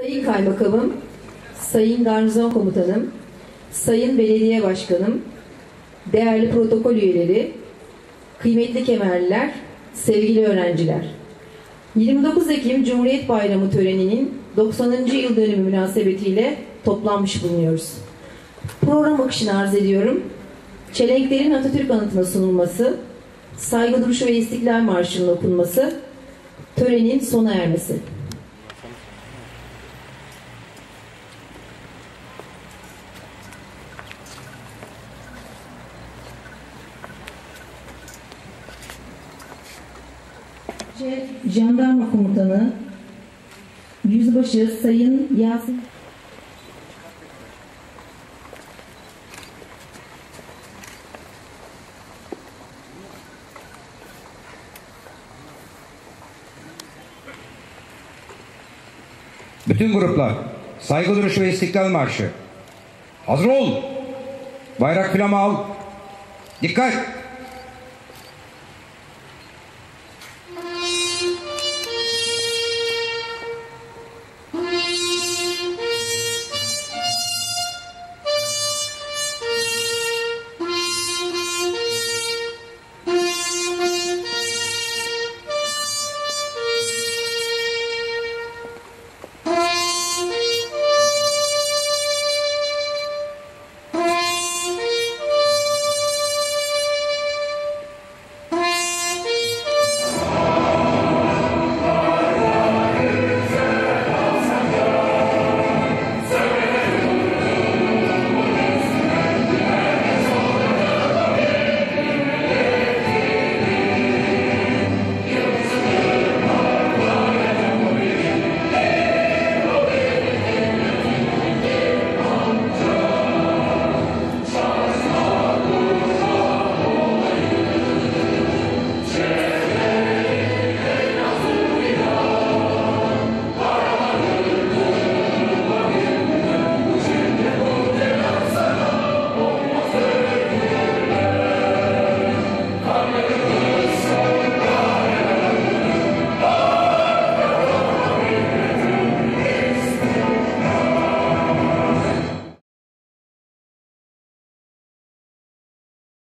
Sayın Kaymakamım, Sayın Garnizon Komutanım, Sayın Belediye Başkanım, değerli protokol üyeleri, kıymetli kemerliler, sevgili öğrenciler. 29 Ekim Cumhuriyet Bayramı töreninin 90. yıl dönümü münasebetiyle toplanmış bulunuyoruz. Program akışını arz ediyorum. Çelenklerin Atatürk anıtına sunulması, saygı duruşu ve istiklal marşının okunması, törenin sona ermesi. Jandarma Komutanı Yüzbaşı Sayın Yasin Bütün gruplar saygı duruşu ve istiklal marşı. Hazır ol. Bayrak flamı al. Dikkat.